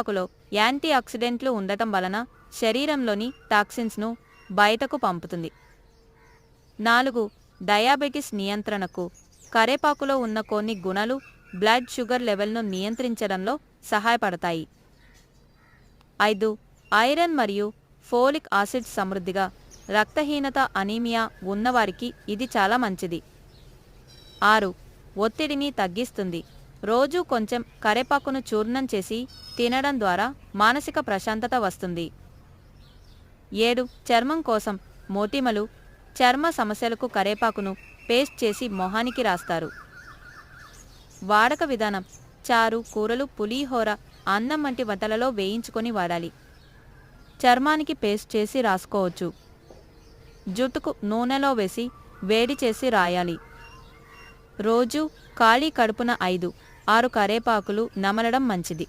ఆకులో యాంటీ ఆక్సిడెంట్లు ఉండటం వలన శరీరంలోని టాక్సిన్స్ను బయటకు పంపుతుంది. నాలుగు డయాబెటిస్ నియంత్రణకు కరేపాకులో ఉన్న కొన్ని గుణాలు బ్లడ్ షుగర్ లెవెల్ను నియంత్రించడంలో సహాయపడతాయి. ఐదు ఐరన్ మరియు ఫోలిక్ ఆసిడ్ సమృద్ధిగా రక్తహీనత అనీమియా ఉన్నవారికి ఇది చాలా మంచిది. ఆరు ఒత్తిడిని తగ్గిస్తుంది. రోజు కొంచెం కరేపాకును చూర్ణం చేసి తినడం ద్వారా మానసిక ప్రశాంతత వస్తుంది. ఏడు. చర్మం కోసం మోటిమలు చర్మ సమస్యలకు కరేపాకును పేస్ట్ చేసి మొహానికి రాస్తారు. వాడక విధానం చారు కూరలు పులిహోర అన్నం వంటి వంటలలో వేయించుకొని వాడాలి. చర్మానికి పేస్ట్ చేసి రాసుకోవచ్చు. జుట్టుకు నూనెలో వేసి వేడి చేసి రాయాలి. రోజు ఖాళీ కడుపున ఐదు. ఆరు కరేపాకులు నమలడం మంచిది.